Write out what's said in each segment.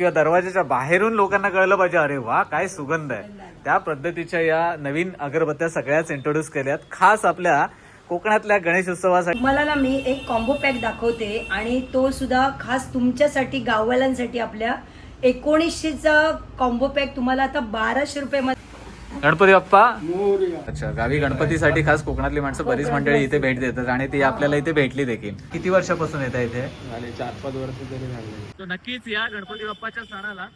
किंवा दरवाजाच्या बाहेरून लोकांना कळलं पाहिजे अरे वा काय सुगंध आहे. त्या पद्धतीच्या या नवीन अगरबत्त्या सगळ्याच इंट्रोड्यूस केल्यात. खास आपल्या कोकणातल्या गणेश उत्सवासाठी. मला ना मी एक कॉम्बो पॅक दाखवते आणि तो सुद्धा खास तुमच्यासाठी गाववाल्यांसाठी आपल्या एकोणीसशेचा कॉम्बो पॅक तुम्हाला आता बाराशे रुपये गणपती बाप्पा. अच्छा गावी गणपतीसाठी खास कोकणातली माणसं बरीच मंडळी इथे भेट देतात आणि ती आपल्याला इथे भेटली देखील. किती वर्षापासून येत इथे? चार पाच वर्ष तरी झाले. तो नक्कीच या गणपती बाप्पाच्या सणाला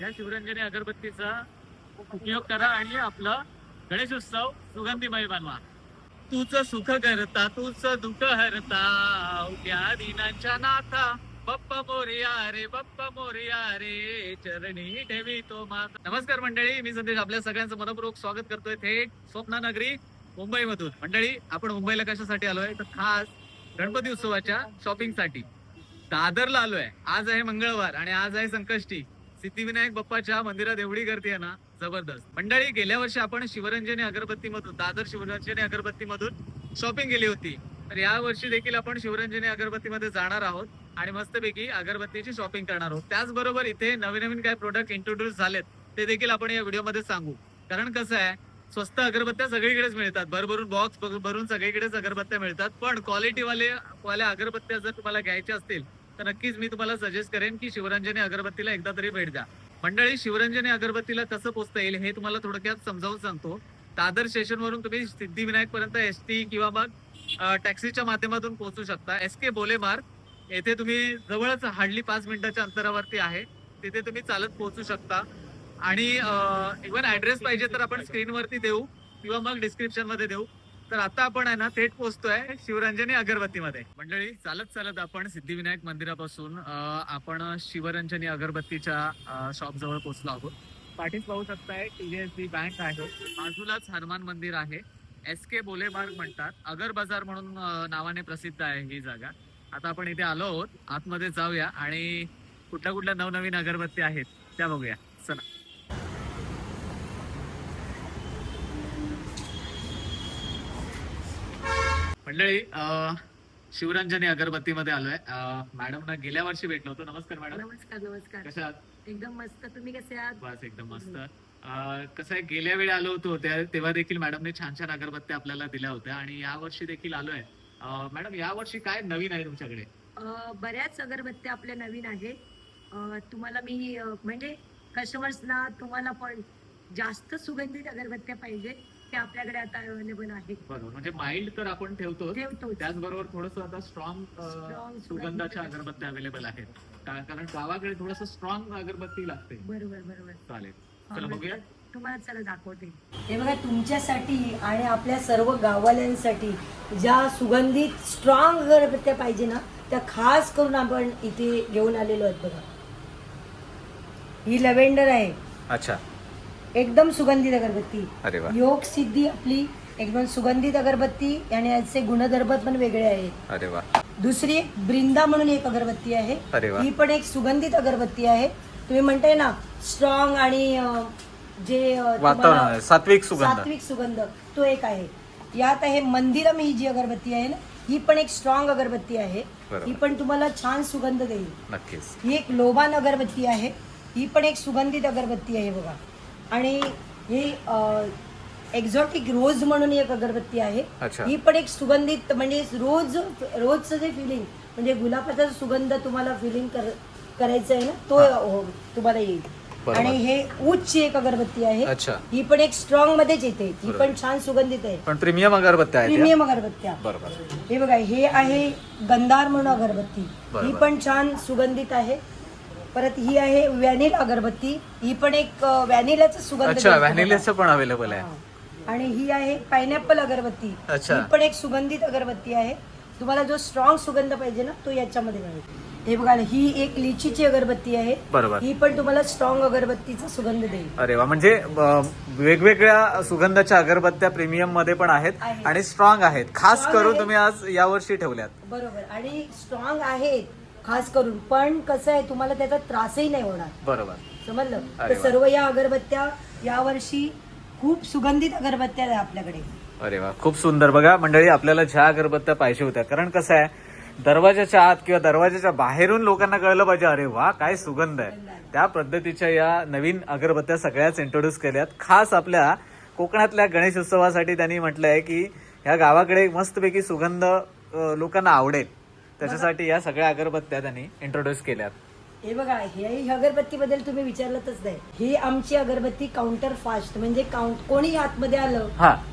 या शिवरंजनी अगरबत्तीचा उपयोग करा आणि आपलं गणेश उत्सव सुगंधीमय बनवा. तूच सुख करता तूच दुःख हरता उद्या दिनांच्या नाथा. बप्पा मोरिया रे बप्पा मोरिया रे चरणी ठेवी तो माता. नमस्कार मंडळी मी संदेश आपल्या सगळ्यांचं मनपूर्वक स्वागत करतोय थेट स्वप्नानगरी मुंबईमधून. मंडळी आपण मुंबईला कशासाठी आलोय? तर खास गणपती उत्सवाच्या शॉपिंगसाठी दादरला आलोय. आज आहे मंगळवार आणि आज आहे संकष्टी. सिद्धिविनायक बाप्पाच्या मंदिरात एवढी गर्दी आहे ना जबरदस्त. मंडळी गेल्या वर्षी आपण शिवरंजनी अगरबत्तीमधून दादर शिवरंजनी अगरबत्तीमधून शॉपिंग केली होती. तर या वर्षी देखील आपण शिवरंजनी अगरबत्तीमध्ये जाणार आहोत. आणि मस्तपैकी अगरबत्तीची शॉपिंग करणार आहोत. त्याचबरोबर इथे नवीन नवीन काय प्रोडक्ट इंट्रोड्यूस झालेत ते देखील आपण या व्हिडिओमध्ये सांगू. कारण कसं आहे स्वस्त अगरबत्त्या सगळीकडेच मिळतात. भरभरून बॉक्स भरून सगळीकडेच अगरबत्त्या मिळतात. पण क्वालिटी वाले वाल्या अगरबत्त्या जर तुम्हाला घ्यायच्या असतील तर नक्कीच मी तुम्हाला सजेस्ट करेन की शिवरंजनी अगरबत्तीला एकदा तरी भेट द्या. मंडळी शिवरंजनी अगरबत्तीला कसं पोचता येईल हे तुम्हाला थोडक्यात समजावून सांगतो. दादर स्टेशनवरून तुम्ही सिद्धिविनायक पर्यंत एस टी किंवा मग टॅक्सीच्या माध्यमातून पोहोचू शकता. एस के बोले मार्ग येथे तुम्ही जवळच हार्डली पाच मिनिटाच्या अंतरावरती आहे. तिथे तुम्ही चालत पोहोचू शकता. आणि इव्हन ऍड्रेस पाहिजे तर आपण स्क्रीनवरती देऊ किंवा मग डिस्क्रिप्शनमध्ये देऊ. तर आता आपण आहे ना थेट पोहोचतोय शिवरंजनी अगरबत्तीमध्ये. मंडळी चालत चालत आपण सिद्धिविनायक मंदिरापासून आपण शिवरंजनी अगरबत्तीच्या शॉप जवळ पोहोचलो आहोत. पाठीच पाहू शकताय टीएसबी बँक आहे. बाजूलाच हनुमान मंदिर आहे. एस के बोले मार्ग म्हणतात. अगर बाजार म्हणून नावाने प्रसिद्ध आहे ही जागा. आता आपण इथे आलो आहोत. आतमध्ये जाऊया आणि कुठल्या कुठल्या नवनवीन अगरबत्ती आहेत त्या बघूया. चला. मंडळी शिवरंजनी अगरबत्तीमध्ये आलोय. अं, मॅडम ना गेल्या वर्षी भेटलो होतो. नमस्कार मॅडम. नमस्कार नमस्कार. कशा आहात? एकदम मस्त. तुम्ही कसे आहात? बस एकदम मस्त. अं, कसं आहे गेल्या वेळी आलो होतो. त्या- तेव्हा देखील मॅडमने छान छान अगरबत्त्या आपल्याला दिल्या होत्या आणि या वर्षी देखील आलोय. मॅडम या वर्षी काय नवीन आहे तुमच्याकडे? बऱ्याच अगरबत्त्या आपल्या नवीन आहे अ, तुम्हाला मी म्हणजे कस्टमर्सना तुम्हाला पण जास्त सुगंधित अगरबत्त्या पाहिजे ते आपल्याकडे आता अवेलेबल आहे बरोबर. म्हणजे माइल्ड तर आपण ठेवतो ठेवतो त्याचबरोबर थोडस आता स्ट्रॉंग सुगंधाच्या अगरबत्त्या अवेलेबल आहेत. कारण गावाकडे थोडस स्ट्रॉंग अगरबत्ती लागते. बरोबर बरोबर. चालेल. चला बघूया. तुम्हाला चला दाखवते. हे बघा तुमच्यासाठी आणि आपल्या सर्व गाववाल्यांसाठी ज्या सुगंधित स्ट्रॉंग अगरबत्त्या पाहिजे ना त्या खास करून आपण इथे घेऊन आलेलो आहेत बघा. ही लव्हेंडर आहे. अच्छा. एकदम सुगंधित अगरबत्ती. अरे वा. योग सिद्धी आपली एकदम सुगंधित अगरबत्ती आणि याचे गुणधर्म पण वेगळे आहेत. अरे वा. दुसरी एक ब्रिंदा म्हणून एक अगरबत्ती आहे. अरे वा. ही पण एक सुगंधित अगरबत्ती आहे. तुम्ही म्हणताय ना स्ट्रॉंग आणि अं, जे वातावरण आहे, सात्विक सुगंध. सात्विक सुगंध तो एक आहे. यात आहे मंदिरम ही जी अगरबत्ती आहे ना ही पण एक स्ट्रॉंग अगरबत्ती आहे. बरोबर. ही पण तुम्हाला छान सुगंध देईल. नक्कीच. ही एक लोबान अगरबत्ती आहे. ही पण एक सुगंधित अगरबत्ती आहे बघा. आणि ही एक्झॉटिक रोज म्हणून एक अगरबत्ती आहे. अच्छा. ही पण एक सुगंधित म्हणजे रोज रोजचं जे फिलिंग म्हणजे गुलाबाचा जो सुगंध तुम्हाला फिलिंग करायचं आहे ना तो हो, तुम्हाला येईल. आणि हे ऊचची एक अगरबत्ती आहे. अच्छा. ही पण एक स्ट्रॉंग मध्येच येते. ही. पण छान सुगंधित आहे. पण प्रीमियम अगरबत्त्या आहेत या? प्रीमियम अगरबत्त्या. बरोबर. हे बघा हे आहे गंधार म्हणून अगरबत्ती. ही. पण छान सुगंधित आहे. परत ही आहे व्हॅनिला अगरबत्ती. ही पण एक व्हॅनिलाचा सुगंध अच्छा देते व्हॅनिल्याचं पण अवेलेबल आहे. आणि ही आहे पायनॅपल अगरबत्ती. अच्छा. ही पण एक सुगंधित अगरबत्ती आहे. तुम्हाला जो स्ट्रॉंग सुगंध पाहिजे ना तो याच्यामध्ये मिळेल हे बघा ही एक लिचीची अगरबत्ती आहे. बरोबर. ही पण तुम्हाला स्ट्रॉंग अगरबत्तीचा सुगंध देईल. अरे वा म्हणजे अं, वेगवेगळ्या सुगंधाच्या अगरबत्त्या प्रीमियममध्ये पण आहेत आहेत. आणि स्ट्रॉंग आहेत. खास Strong करून आहेत. तुम्ही आज यावर्षी ठेवल्यात. बरोबर. आणि स्ट्रॉंग आहेत खास करून. पण कसं आहे तुम्हाला त्याचा त्रासही नाही होणार. बरोबर. समजलं? अरे तर वा. सर्व या अगरबत्त्या यावर्षी खूप सुगंधित अगरबत्त्या आहे आपल्याकडे. अरे वा खूप सुंदर. बघा मंडळी आपल्याला ज्या अगरबत्त्या पाहिजे होत्या. कारण कसं आहे दरवाजाच्या आत किंवा दरवाजाच्या बाहेरून लोकांना कळलं पाहिजे अरे वा काय सुगंध आहे. त्या पद्धतीच्या या नवीन अगरबत्त्या सगळ्याच इंट्रोड्यूस केल्यात. खास आपल्या कोकणातल्या गणेश उत्सवासाठी त्यांनी म्हटलंय की ह्या गावाकडे मस्तपैकी सुगंध लोकांना आवडेल. त्याच्यासाठी या सगळ्या अगरबत्त्या त्यांनी इंट्रोड्यूस केल्यात. हे बघा हे अगरबत्ती बद्दल तुम्ही विचारलंच नाही. ही आमची अगरबत्ती काउंटर फास्ट म्हणजे काउंट कोणी आतमध्ये आलं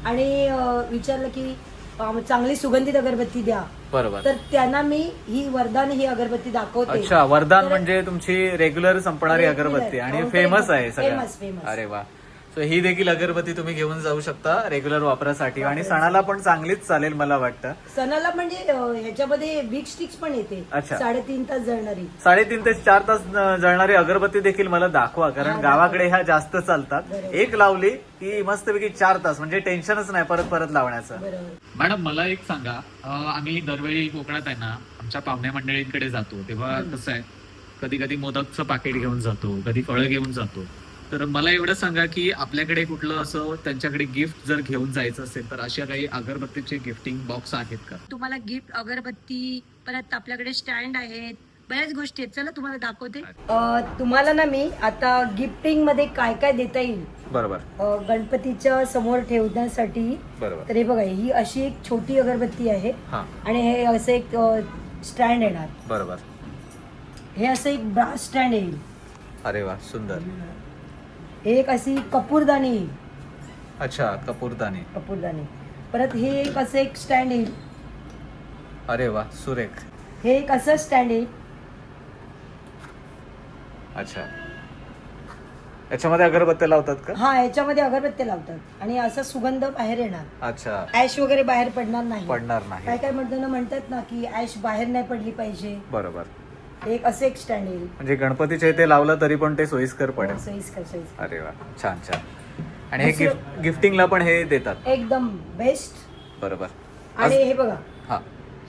आणि विचारलं की अं, चांगली सुगंधित अगरबत्ती द्या. बरोबर. तर त्यांना मी ही वरदान ही अगरबत्ती दाखवते. अच्छा वरदान तर- म्हणजे तुमची रेग्युलर संपणारी Regular. अगरबत्ती आणि फेमस आहे famous, सगळ्या famous. अरे वा. सो ही देखील अगरबत्ती तुम्ही घेऊन जाऊ शकता रेग्युलर वापरासाठी. आणि सणाला पण चांगलीच चालेल मला वाटतं. सणाला म्हणजे अं, ह्याच्यामध्ये बिग स्टिक्स पण येते. अच्छा. साडेतीन तास जळणारी. साडेतीन ते चार तास अं, जळणारी अगरबत्ती देखील मला दाखवा कारण गावाकडे ह्या जास्त चालतात. बरोबर. एक लावली की मस्तपैकी चार तास म्हणजे टेन्शनच नाही परत परत लावण्याचं. बरोबर. मॅडम मला एक सांगा. अं, आम्ही दरवेळी कोकणात आहे ना आमच्या पाहुण्या मंडळींकडे जातो. तेव्हा कसं आहे? कधी कधी मोदकचं पाकिट घेऊन जातो कधी फळं घेऊन जातो. तर मला एवढं सांगा की आपल्याकडे कुठलं असं त्यांच्याकडे गिफ्ट जर घेऊन जायचं असेल तर अशा काही अगरबत्तीचे गिफ्टिंग बॉक्स आहेत का? तुम्हाला गिफ्ट अगरबत्ती परत आपल्याकडे स्टँड आहेत बऱ्याच गोष्टी आहेत. चला तुम्हाला दाखवते. अं, तुम्हाला ना मी आता गिफ्टिंगमध्ये काय काय देता येईल? बरोबर. अं, गणपतीच्या समोर ठेवण्यासाठी बरोबर. तर हे बघा ही अशी एक छोटी अगरबत्ती आहे हा. आणि हे असं एक स्टँड येणार. बरोबर. हे असं एक ब्रास स्टँड येईल. अरे वा सुंदर. एक अशी कपूरदानी. अच्छा कपूरदानी. कपूरदानी. परत हे एक असं एक स्टँड येईल अरे वा सुरेख. हे एक असं स्टँड येईल अच्छा. याच्यामध्ये अगरबत्त्या लावतात का? हा याच्यामध्ये अगरबत्त्या लावतात. आणि असा सुगंध बाहेर येणार. अच्छा. ऍश वगैरे बाहेर पडणार नाही. पडणार काय नाही. काय म्हणताना म्हणतात ना की ऍश बाहेर नाही पडली पाहिजे. बरोबर. एक असं एक स्टँड येईल. म्हणजे गणपतीच्या इथे लावलं तरी पण ते सोयीस्कर पडेल. सोयीस्कर सोयीस्कर. अरे वा छान छान. आणि हे दुसरं- गिफ्ट गिफ्टिंगला पण हे देतात. एकदम बेस्ट बरोबर. आणि हे बघा हा.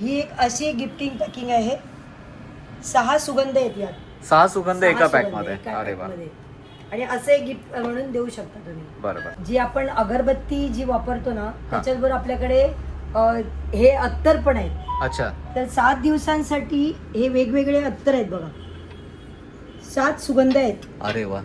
ही एक अशी गिफ्टिंग पॅकिंग आहे. सहा सुगंध आहेत यात. सहा सुगंध सहा एका सुगंध पॅकमध्ये एका अरे वा. आणि असं गिफ्ट म्हणून देऊ शकता तुम्ही. बरोबर. जी आपण अगरबत्ती जी वापरतो ना त्याच्याबरोबर आपल्याकडे अं, हे अत्तर पण आहेत. अच्छा. तर सात दिवसांसाठी हे वेगवेगळे अत्तर आहेत बघा. सात सुगंध आहेत. अरे वा.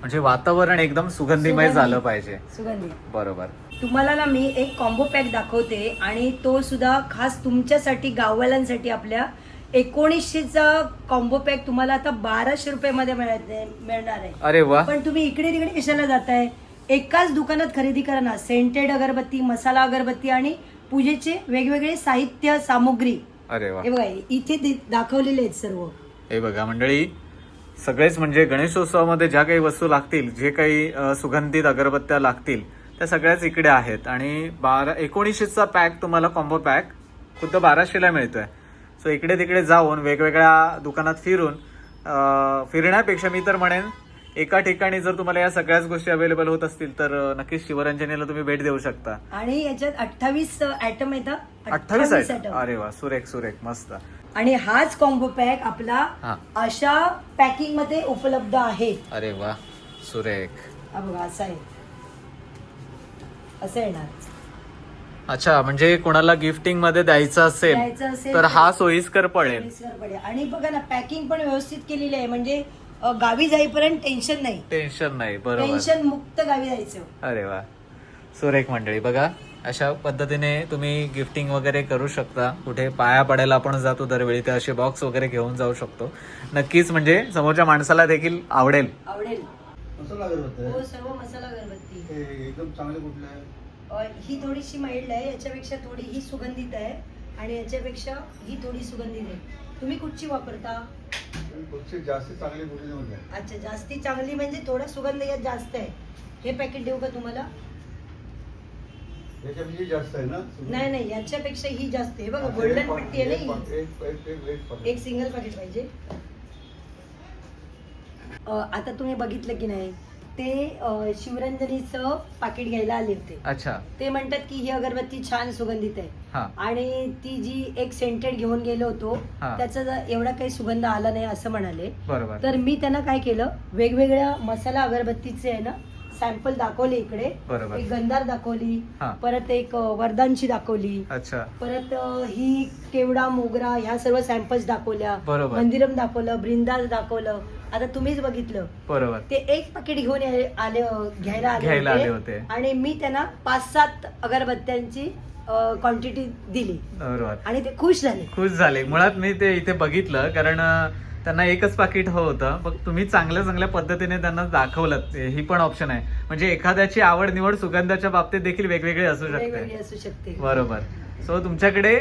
म्हणजे वातावरण एकदम सुगंधीमय सुगंधी. झालं पाहिजे. सुगंधी. बरोबर. तुम्हाला ना मी एक कॉम्बो पॅक दाखवते आणि तो सुद्धा खास तुमच्यासाठी गाववाल्यांसाठी आपल्या एकोणीसशेचा कॉम्बो पॅक तुम्हाला आता बाराशे रुपयामध्ये मिळत- मिळणार आहे. अरे वा. पण तुम्ही इकडे तिकडे कशाला जाताय? एकाच दुकानात खरेदी करा ना. सेंटेड अगरबत्ती मसाला अगरबत्ती आणि पूजेचे वेगवेगळे साहित्य सामुग्री. अरे वा. हे बघा इथे दाखवलेले आहेत सर्व. हे बघा मंडळी सगळेच म्हणजे गणेशोत्सवामध्ये ज्या काही वस्तू लागतील जे काही अ, सुगंधित अगरबत्त्या लागतील त्या सगळ्याच इकडे आहेत. आणि बारा एकोणीसशेचा पॅक तुम्हाला कॉम्बो पॅक खुद्द बाराशेला मिळतोय. सो इकडे तिकडे जाऊन वेगवेगळ्या दुकानात फिरून अ, फिरण्यापेक्षा मी तर म्हणेन एका ठिकाणी जर तुम्हाला या सगळ्याच गोष्टी अवेलेबल होत असतील तर नक्कीच शिवरंजनीला तुम्ही भेट देऊ शकता. आणि याच्यात अठ्ठावीस ऍटम येतात अठ्ठावीस atom. अरे वा सुरेख सुरेख मस्त. आणि हाच कॉम्बो पॅक आपला अशा पॅकिंगमध्ये उपलब्ध आहे. अरे वा सुरेख. बघा असं आहे. असं येणार. अच्छा म्हणजे कोणाला गिफ्टिंगमध्ये द्यायचं असेल तर हा सोयीस्कर पडेल. आणि बघा ना पॅकिंग पण व्यवस्थित केलेली आहे. म्हणजे गावी जाईपर्यंत टेन्शन नाही. टेन्शन नाही बरोबर. टेन्शन मुक्त गावी जायचं. अरे वा. सुरेख मंडळी बघा अशा पद्धतीने तुम्ही गिफ्टिंग वगैरे करू शकता. कुठे पाया पडायला आपण जातो दरवेळी ते असे बॉक्स वगैरे घेऊन जाऊ शकतो. नक्कीच म्हणजे समोरच्या माणसाला देखील आवडेल. आवडेल. मसाला अगरबत्ती. हो सर्व मसाला अगरबत्ती. हे एकदम चांगले कुठले आहे अ, ही थोडीशी माइल्ड आहे याच्यापेक्षा थोडी ही सुगंधित आहे. आणि याच्यापेक्षा ही थोडी सुगंधित आहे. तुम्ही कुठची वापरता? कुठचे जास्त चांगले कुठले अच्छा जास्ती चांगली म्हणजे थोडा सुगंध यात जास्त आहे. हे पॅकेट देऊ का तुम्हाला? याच्यापेक्षा जास्त आहे ना? नाही नाही याच्यापेक्षा ही जास्त आहे. बघा गोल्डन पट्टी आहे ना एक ही सिंगल पॅकेट पाहिजे. अ, आता तुम्ही बघितलं की नाही ते शिवरंजनीचं पाकिट घ्यायला आले होते. अच्छा. ते म्हणतात की ही अगरबत्ती छान सुगंधित आहे. हा. आणि ती जी एक सेंटेड घेऊन गेलो होतो हा. त्याचा एवढा काही सुगंध आला नाही असं म्हणाले. बरोबर. तर मी त्यांना काय केलं वेगवेगळ्या मसाला अगरबत्तीचे आहे ना सॅम्पल दाखवले इकडे. बरोबर. एक गंधार दाखवली हा. परत एक अ, वरदानची दाखवली. अच्छा. परत अ, ही केवडा मोगरा ह्या सर्व सॅम्पल्स दाखवल्या. बरोबर. मंदिरम दाखवलं ब्रिंदास दाखवलं. आता तुम्हीच बघितलं. बरोबर. ते एक पाकिट घेऊन आले आले- घ्यायला आले घ्यायला आले होते. आणि मी त्यांना पाच सात अगरबत्त्यांची क्वांटिटी दिली. बरोबर. आणि ते खुश झाले. खुश झाले. मुळात मी ते इथे बघितलं कारण अं, त्यांना एकच पाकिट हवं होतं. मग तुम्ही चांगल्या चांगल्या पद्धतीने त्यांना दाखवलं ही पण ऑप्शन आहे. म्हणजे एखाद्याची आवड निवड सुगंधाच्या बाबतीत देखील वेगवेगळी असू वेगवेगळी शकते असू शकते. बरोबर. सो तुमच्याकडे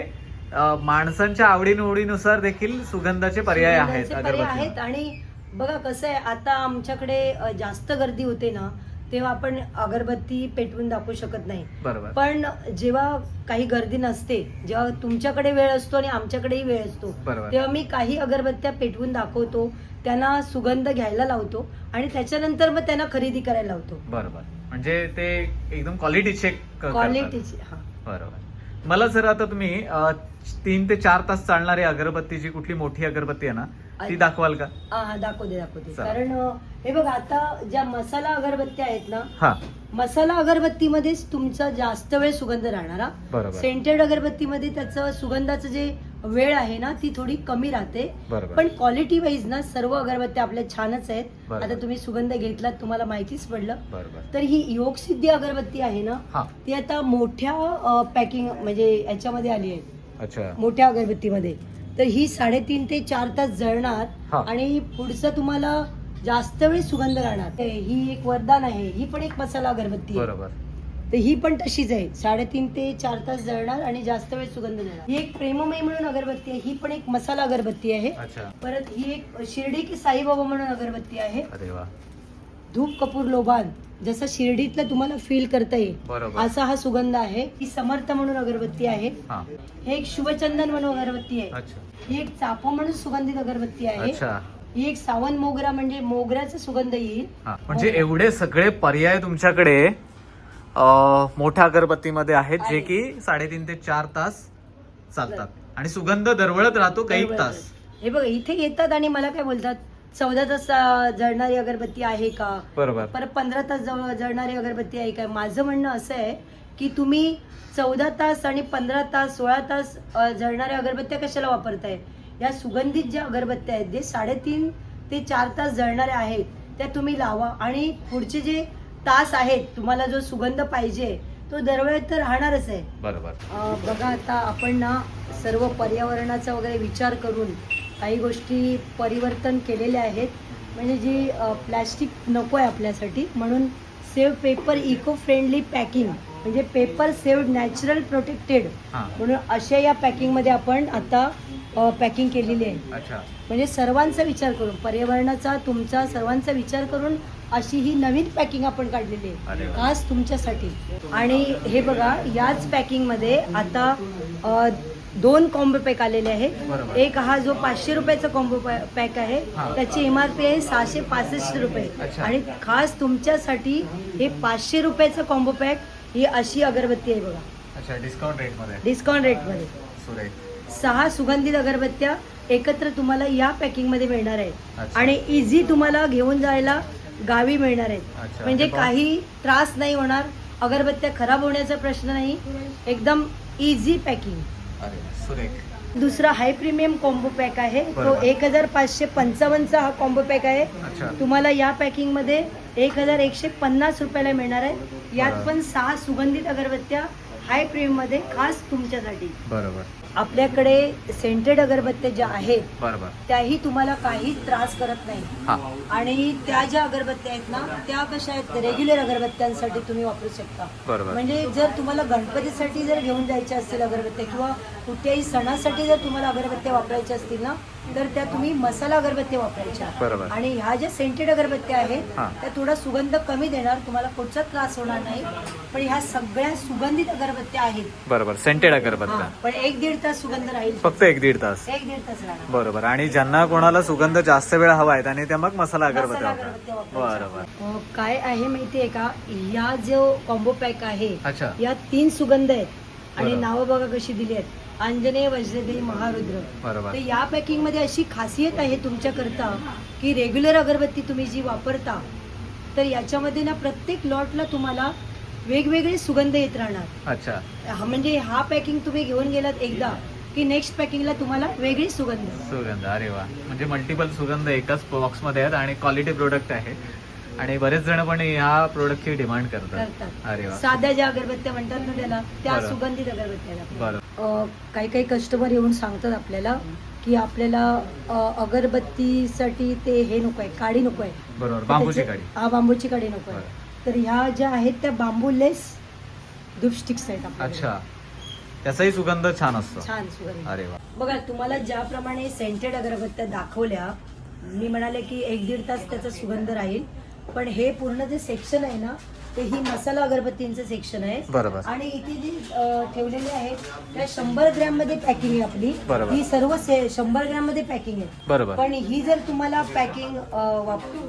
अं, माणसांच्या आवडीनिवडीनुसार देखील सुगंधाचे पर्याय आहेत सुगंधाचे पर्याय आहेत. अगरबत्ती आणि बघा कसं आहे आता आमच्याकडे जास्त गर्दी होते ना तेव्हा आपण अगरबत्ती पेटवून दाखवू शकत नाही. पण जेव्हा काही गर्दी नसते जेव्हा तुमच्याकडे वेळ असतो आणि आमच्याकडेही वेळ असतो. तेव्हा मी काही अगरबत्त्या पेटवून दाखवतो त्यांना सुगंध घ्यायला लावतो आणि त्याच्यानंतर मग त्यांना खरेदी करायला लावतो. बरोबर. म्हणजे ते एकदम क्वालिटी चेक क्वालिटीची बरोबर. मला सर आता तुम्ही तीन ते चार तास चालणारी अगरबत्तीची कुठली मोठी अगरबत्ती आहे ना ती. दाखवाल का? हा दाखवते दाखवते. चला. कारण अ, हे बघा आता ज्या मसाला अगरबत्त्या आहेत ना हा. मसाला अगरबत्तीमध्येच तुमचा जास्त वेळ सुगंध राहणार. हा. बरोबर. सेंटेड अगरबत्तीमध्ये त्याचं सुगंधाचं जे वेळ आहे ना ती थोडी कमी राहते. बरोबर. पण क्वालिटी वाईज ना सर्व अगरबत्त्या आपल्या छानच आहेत. बरोबर. आता तुम्ही सुगंध घेतलात तुम्हाला माहितीच पडलं. बरोबर. तर ही योग सिद्धी अगरबत्ती आहे ना हा. ती आता मोठ्या पॅकिंग म्हणजे याच्यामध्ये आली आहे. अच्छा. मोठ्या अगरबत्तीमध्ये. तर ही साडेतीन ते चार तास जळणार हा. आणि पुढचं तुम्हाला जास्त वेळ सुगंध राहणार. ते- ही एक वरदान आहे. ही पण एक मसाला अगरबत्ती आहे. बरोबर. तर ही पण तशीच आहे. साडेतीन ते चार तास जळणार आणि जास्त वेळ सुगंध देणार. ही एक प्रेममय म्हणून अगरबत्ती आहे. ही पण एक मसाला अगरबत्ती आहे. अच्छा. परत ही एक शिर्डी की साईबाबा म्हणून अगरबत्ती आहे. अरे वा. धूप कपूर लोबान जसं शिर्डीतलं तुम्हाला फील करता येईल. असा हा सुगंध आहे. ही समर्थ म्हणून अगरबत्ती आहे. हा. एक शुभचंदन म्हणून अगरबत्ती आहे. ही एक चाफा म्हणून सुगंधित अगरबत्ती आहे. ही एक सावन मोगरा म्हणजे मोगऱ्याचा सुगंध येईल. म्हणजे एवढे सगळे पर्याय तुमच्याकडे मोठ्या अगरबत्तीमध्ये आहेत जे. की साडेतीन ते चार तास चालतात. आणि सुगंध दरवळत राहतो काही तास. हे बघा इथे येतात आणि मला काय बोलतात? चौदा तास जळणारी अगरबत्ती आहे का? बरोबर. परत पंधरा तास जळणारी अगरबत्ती आहे का? माझं म्हणणं असं आहे की तुम्ही चौदा तास आणि पंधरा तास सोळा तास अं, जळणाऱ्या अगरबत्त्या कशाला वापरताय? या सुगंधित ज्या अगरबत्त्या आहेत जे साडेतीन ते चार तास जळणाऱ्या आहेत त्या तुम्ही लावा. आणि पुढचे जे तास आहेत तुम्हाला जो सुगंध पाहिजे तो दरवेळेत तर राहणारच आहे. बरोबर. अ, बघा आता आपण ना सर्व पर्यावरणाचा वगैरे विचार करून काही गोष्टी परिवर्तन केलेले आहेत. म्हणजे जी प्लॅस्टिक नको आहे आपल्यासाठी म्हणून save paper eco friendly packing म्हणजे पेपर सेव्ड नॅचरल प्रोटेक्टेड म्हणून अशा या पॅकिंगमध्ये आपण आता पॅकिंग केलेली आहे. म्हणजे सर्वांचा विचार करून पर्यावरणाचा तुमचा सर्वांचा विचार करून अशी ही नवीन पॅकिंग आपण काढलेली आहे. खास तुमच्यासाठी. आणि हे बघा याच पॅकिंगमध्ये आता दोन कॉम्बो पॅक आलेले आहेत. एक हा जो पाचशे रुपयाचा कॉम्बो पॅक आहे. त्याची एम आर पी आहे सहाशे पासष्ट रुपये. आणि खास तुमच्यासाठी हे पाचशे रुपयाचं कॉम्बो पॅक ही अशी अगरबत्ती आहे बघा. अच्छा डिस्काउंट रेटमध्ये. डिस्काउंट रेटमध्ये सहा सुगंधित अगरबत्त्या एकत्र तुम्हाला या पॅकिंगमध्ये मिळणार आहे अच्छा. आणि इझी तुम्हाला घेऊन जायला गावी मिळणार आहेत. म्हणजे पाहून- काही त्रास नाही होणार. अगरबत्त्या खराब होण्याचा प्रश्न नाही. एकदम इझी पॅकिंग दुसरा हाय प्रीमियम कॉम्बो पॅक आहे. तो. एक हजार पाचशे पंचावन्नचा हा कॉम्बो पॅक आहे. तुम्हाला या पॅकिंगमध्ये एक हजार एकशे पन्नास रुपयाला मिळणार आहे. यात. पण सहा सुगंधित अगरबत्त्या हाय प्रीमियममध्ये खास तुमच्यासाठी. बरोबर. आपल्याकडे सेंटेड अगरबत्त्या ज्या आहेत बरोबर. त्याही तुम्हाला काही त्रास करत नाही. आणि त्या ज्या अगरबत्त्या आहेत ना त्या कशा आहेत? रेग्युलर अगरबत्त्यांसाठी तुम्ही वापरू शकता. बरोबर. म्हणजे जर तुम्हाला गणपतीसाठी जर घेऊन जायच्या असतील अगरबत्त्या किंवा कुठल्याही सणासाठी जर तुम्हाला अगरबत्त्या वापरायच्या असतील ना तर त्या तुम्ही मसाला अगरबत्त्या वापरायच्या. बरोबर. आणि ह्या ज्या सेंटेड अगरबत्त्या आहेत हा. त्या थोडा सुगंध कमी देणार तुम्हाला कुठचा त्रास होणार नाही. पण ह्या सगळ्या सुगंधित अगरबत्त्या आहेत. बरोबर सेंटेड हा, अगरबत्त्या पण एक दीड तास सुगंध राहील. फक्त एक दीड तास. एक दीड तास राहणार. बरोबर आणि ज्यांना कोणाला सुगंध जास्त वेळ हवा आहे त्याने त्या मग मसाला अगरबत्ती मसाला अगरबत्त्या वापरा. वापरायच्या. बरोबर. अ, काय आहे माहितीये का? या जो कॉम्बो पॅक आहे अच्छा. यात तीन सुगंध आहेत. आणि. नावं बघा कशी दिली आहेत. अंजनेय वज्रदेवी महारुद्र. तर या पॅकिंगमध्ये अशी खासियत आहे तुमच्याकरता की रेग्युलर अगरबत्ती तुम्ही जी वापरता तर याच्यामध्ये ना प्रत्येक लॉटला तुम्हाला वेगवेगळे सुगंध येत राहणार. अच्छा. म्हणजे हा पॅकिंग तुम्ही घेऊन गेलात एकदा की नेक्स्ट पॅकिंगला तुम्हाला वेगळी सुगंध. सुगंध. अरे वा. म्हणजे मल्टिपल सुगंध एकाच बॉक्समध्ये आहेत आणि क्वालिटी प्रोडक्ट आहे. आणि बरेच जण पण ह्या प्रोडक्टची डिमांड करतात. अरे वा. साध्या ज्या अगरबत्त्या म्हणतात ना त्याला त्या बरं. सुगंधित अगरबत्त्या लागतात. बरं अ, काही काही कस्टमर येऊन सांगतात आपल्याला की आपल्याला अ, अगरबत्तीसाठी ते हे नको आहे काडी नको आहे बरोबर बांबूची त्याचे- काडी. हा बांबूची काडी नको आहे तर ह्या ज्या आहेत त्या बांबूलेस धूप स्टिक्स आहेत आपल्याकडे. अच्छा. त्याचाही सुगंध छान असतो. छान सुगंध. अरे वा. बघा तुम्हाला ज्याप्रमाणे सेंटेड अगरबत्त्या दाखवल्या मी म्हणाले की एक दीड तास त्याचा सुगंध राहील. पण हे पूर्ण जे सेक्शन आहे ना ते ही मसाला अगरबत्तींचं सेक्शन आहे. बरोबर. आणि इथे जी ठेवलेले आहेत त्या शंभर ग्रॅममध्ये पॅकिंग आहे आपली. बरोबर. ही सर्व से- शंभर ग्रॅममध्ये पॅकिंग आहे. बरोबर. पण ही जर तुम्हाला पॅकिंग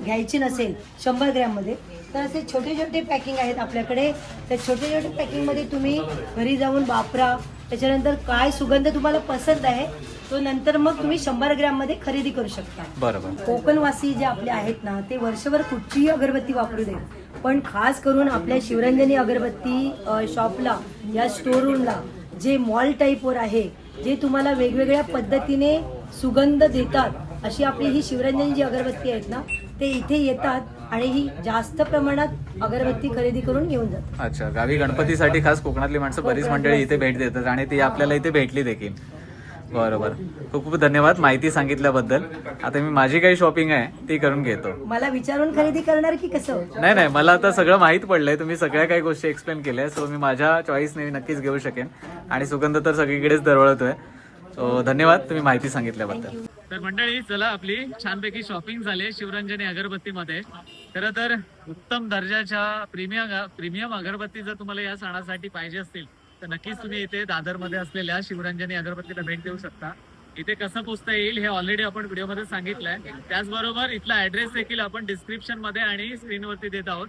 घ्यायची नसेल शंभर ग्रॅममध्ये तर असे छोटे छोटे पॅकिंग आहेत आपल्याकडे. त्या छोटे छोटे पॅकिंगमध्ये तुम्ही घरी जाऊन वापरा. त्याच्यानंतर काय सुगंध तुम्हाला पसंत आहे तो नंतर मग तुम्ही शंभर ग्रॅममध्ये खरेदी करू शकता. बरोबर. कोकणवासी जे आपले आहेत ना ते वर्षभर कुठचीही अगरबत्ती वापरू दे पण खास करून आपल्या शिवरंजनी अगरबत्ती शॉपला या स्टोर रूमला जे मॉल टाईपवर आहे जे तुम्हाला वेगवेगळ्या पद्धतीने सुगंध देतात अशी आपली ही शिवरंजनी जी अगरबत्ती आहेत ना ते इथे येतात. आणि ही जास्त प्रमाणात अगरबत्ती खरेदी करून घेऊन जातात अच्छा गावी गणपतीसाठी खास कोकणातली माणसं बरीच मंडळी इथे भेट देतात आणि ती आपल्याला इथे भेटली देखील. बरोबर. खूप खूप धन्यवाद माहिती सांगितल्याबद्दल. आता मी माझी काही शॉपिंग आहे ती करून घेतो. मला विचारून खरेदी करणार की कसं? नाही नाही मला आता सगळं माहीत पडलंय. तुम्ही सगळ्या काही गोष्टी एक्सप्लेन केल्या सो मी माझ्या चॉईसने नक्कीच घेऊ शकेन. आणि सुगंध तर सगळीकडेच दरवळतोय. सो धन्यवाद तुम्ही माहिती सांगितल्याबद्दल. तर मंडळी चला आपली छानपैकी शॉपिंग झाली शिवरंजनी अगरबत्तीमध्ये. खरं तर उत्तम दर्जाच्या प्रीमियम प्रीमियम अगरबत्ती जर तुम्हाला या सणासाठी पाहिजे असतील तर नक्कीच तुम्ही इथे दादरमध्ये असलेल्या शिवरंजनी अगरबत्तीला भेट देऊ शकता. इथे कसं पोचता येईल हे ऑलरेडी आपण व्हिडिओमध्ये सांगितलंय. त्याचबरोबर इथला ऍड्रेस देखील आपण डिस्क्रिप्शनमध्ये आणि स्क्रीनवरती देत आहोत.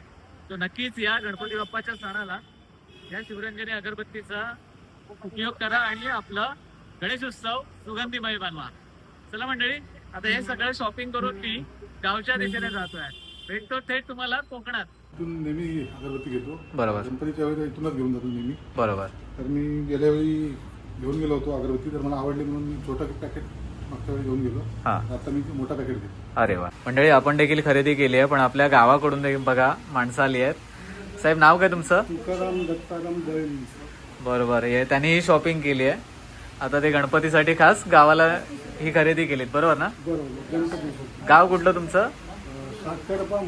तो नक्कीच या गणपती बाप्पाच्या सणाला या शिवरंजनी अगरबत्तीचा उपयोग करा आणि आपला गणेश उत्सव सुगंधीमय बनवा. चला मंडळी आता हे सगळं शॉपिंग करून मी गावच्या दिशेने जातोय. भेटतो थेट तुम्हाला कोकणात. इथून नेहमी अगरबत्ती घेतो. बरोबर. गणपतीच्या इथूनच घेऊन जातो नेहमी. बरोबर. तर मी गेल्या वेळी घेऊन गेलो होतो अगरबत्ती तर मला आवडली म्हणून मी छोटं पॅकेट मागच्या वेळी घेऊन गेलो. हा. आता मी मोठा पॅकेट घेतो. अरे वा. मंडळी आपण देखील खरेदी केली आहे पण आपल्या गावाकडून देखील बघा माणसं आली आहेत. साहेब नाव काय तुमचं? तुकाराम दत्ताराम दळवी. बरोबर. हे त्यांनी शॉपिंग केली आहे. आता ते गणपतीसाठी खास गावाला ही खरेदी केलीत बरोबर ना? बरोबर गणपती गाव कुठलं तुमचं? साखरपा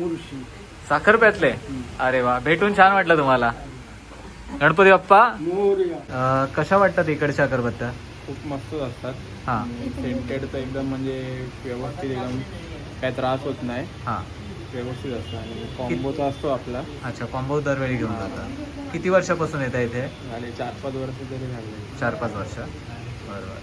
साखरप्यातले अरे वा भेटून छान वाटलं तुम्हाला. गणपती बाप्पा? मोरया. अं, कशा वाटतात इकडच्या अगरबत्त्या? खूप मस्त असतात. हा. सेंटेड तर एकदम म्हणजे व्यवस्थित एकदम काय त्रास होत नाही. हा. व्यवस्थित असतं. आणि कॉम्बोचा असतो आपला. अच्छा कॉम्बो दरवेळी घेऊन जातात किती वर्षापासून येत आहे इथे? झाले चार पाच वर्ष तरी झाले. चार पाच वर्ष. बरोबर